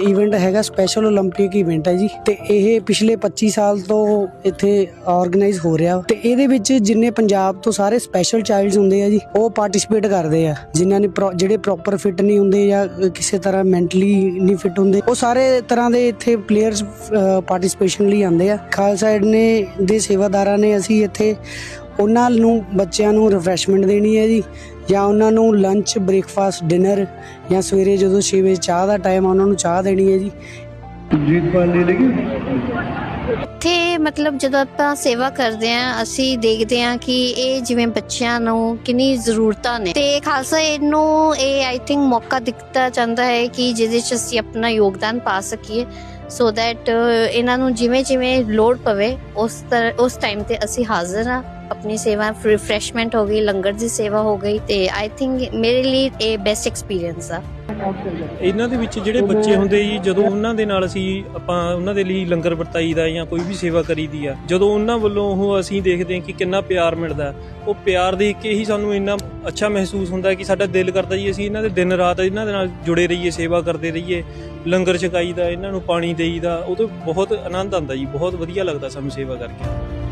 Event ਹੈਗਾ special 올림픽 event ਹੈ ਜੀ ਤੇ ਇਹ ਪਿਛਲੇ 25 ਸਾਲ ਤੋਂ ਇੱਥੇ ਆਰਗੇਨਾਈਜ਼ ਹੋ ਰਿਹਾ ਤੇ ਇਹਦੇ ਵਿੱਚ ਜਿੰਨੇ ਪੰਜਾਬ ਤੋਂ ਸਾਰੇ ਸਪੈਸ਼ਲ ਚਾਈਲਡਸ ਹੁੰਦੇ ਆ ਜੀ ਉਹ ਪਾਰਟਿਸਿਪੇਟ ਕਰਦੇ ਆ ਜਿਨ੍ਹਾਂ ਨੇ ਪ੍ਰੋ- ਜਿਹੜੇ ਪ੍ਰੋਪਰ ਫਿਟ ਨਹੀਂ ਹੁੰਦੇ ਜਾਂ ਕਿਸੇ ਤਰ੍ਹਾਂ ਮੈਂਟਲੀ ਨਹੀਂ ਫਿਟ ਹੁੰਦੇ ਉਹ ਸਾਰੇ ਤਰ੍ਹਾਂ ਦੇ ਇੱਥੇ ਪਲੇਅਰਸ ਪਾਰਟਿਸਿਪੇਸ਼ਨ ਲਈ ਆਉਂਦੇ ਆ ਖਾਲਸਾ ਏਡ ਨੇ ਦੇ ਸੇਵਾਦਾਰਾਂ ਨੇ ਅਸੀਂ ਇੱਥੇ ਉਹਨਾਂ ਨੂੰ ਬੱਚਿਆਂ ਨੂੰ ਰਿਫਰੈਸ਼ਮੈਂਟ ਦੇਣੀ ਹੈ ਜੀ ਜਾਂ ਉਹਨਾਂ ਨੂੰ ਲੰਚ ਬ੍ਰੇਕਫਾਸਟ ਡਿਨਰ ਜਾਂ ਸਵੇਰੇ ਜਦੋਂ 6 ਵਜੇ ਚਾਹ ਦਾ ਟਾਈਮ ਆ ਉਹਨਾਂ ਨੂੰ ਚਾਹ ਦੇਣੀ ਹੈ ਜੀ। ਜੀਤ ਪਾਲੀ ਲਗੀ? ਇੱਥੇ ਮਤਲਬ ਜਦੋਂ ਆਪਾਂ ਸੇਵਾ ਕਰਦੇ ਆ ਅਸੀਂ ਦੇਖਦੇ ਆ ਕਿ ਇਹ ਜਿਵੇਂ ਬੱਚਿਆਂ ਨੂੰ ਕਿੰਨੀ ਜ਼ਰੂਰਤਾਂ ਨੇ। ਤੇ ਖਾਲਸਾ ਇਹਨੂੰ ਇਹ ਆਈ ਥਿੰਕ ਮੌਕਾ ਦਿੱਤਾ ਜਾਂਦਾ ਹੈ ਕਿ ਜਿਹਦੇ ਚ ਅਸੀਂ ਆਪਣਾ ਯੋਗਦਾਨ ਪਾ ਸਕੀਏ। ਸੋ ਦੈਟ uh, ਇਹਨਾਂ ਨੂੰ ਜਿਵੇਂ ਜਿਵੇਂ ਲੋੜ ਪਵੇ, ਉਸ ਤਰ- ਉਸ ਟਾਈਮ ਤੇ ਅਸੀਂ ਹਾਜ਼ਰ ਆ ਆਪਣੀ ਸੇਵਾ ਰਿਫਰੈਸ਼ਮੈਂਟ ਹੋ ਗਈ, ਲੰਗਰ ਦੀ ਸੇਵਾ ਹੋ ਗਈ ਤੇ ਆਈ ਥਿੰਕ ਮੇਰੇ ਲਈ ਇਹ ਬੈਸਟ ਐਕਸਪੀਰੀਅੰਸ ਆ। ਇਹਨਾਂ ਦੇ ਵਿੱਚ ਜਿਹੜੇ ਬੱਚੇ ਹੁੰਦੇ ਜੀ, ਜਦੋਂ ਉਹਨਾਂ ਦੇ ਨਾਲ ਅਸੀਂ ਆਪਾਂ ਉਹਨਾਂ ਦੇ ਲਈ ਲੰਗਰ ਵਰਤਾਈਦਾ ਜਾਂ ਕੋਈ ਵੀ ਸੇਵਾ ਕਰੀਦੀ ਆ, ਜਦੋਂ ਉਹਨਾਂ ਵੱਲੋਂ ਉਹ ਅਸੀਂ ਦੇਖਦੇ ਹਾਂ ਕਿ ਕਿੰਨਾ ਪਿਆਰ ਮਿਲਦਾ ਉਹ ਪਿਆਰ ਦੇਖ ਕੇ ਹੀ ਸਾਨੂੰ ਇੰਨਾ ਅੱਛਾ ਮਹਿਸੂਸ ਹੁੰਦਾ ਕਿ ਸਾਡਾ ਦਿਲ ਕਰਦਾ ਜੀ, ਅਸੀਂ ਇਹਨਾਂ ਦੇ ਦਿਨ ਰਾਤ ਇਹਨਾਂ ਦੇ ਨਾਲ ਜੁੜੇ ਰਹੀਏ, ਸੇਵਾ ਕਰਦੇ ਰਹੀਏ। ਲੰਗਰ ਛਕਾਈਦਾ, ਇਹਨਾਂ ਨੂੰ ਪਾਣੀ ਦੇਈਦਾ, ਉਹ ਤੋਂ ਬਹੁਤ ਆਨੰਦ ਆਉਂਦਾ ਜੀ, ਬਹੁਤ ਵਧੀਆ ਲੱਗਦਾ ਸਾਨੂੰ ਸੇਵਾ ਕਰਕੇ।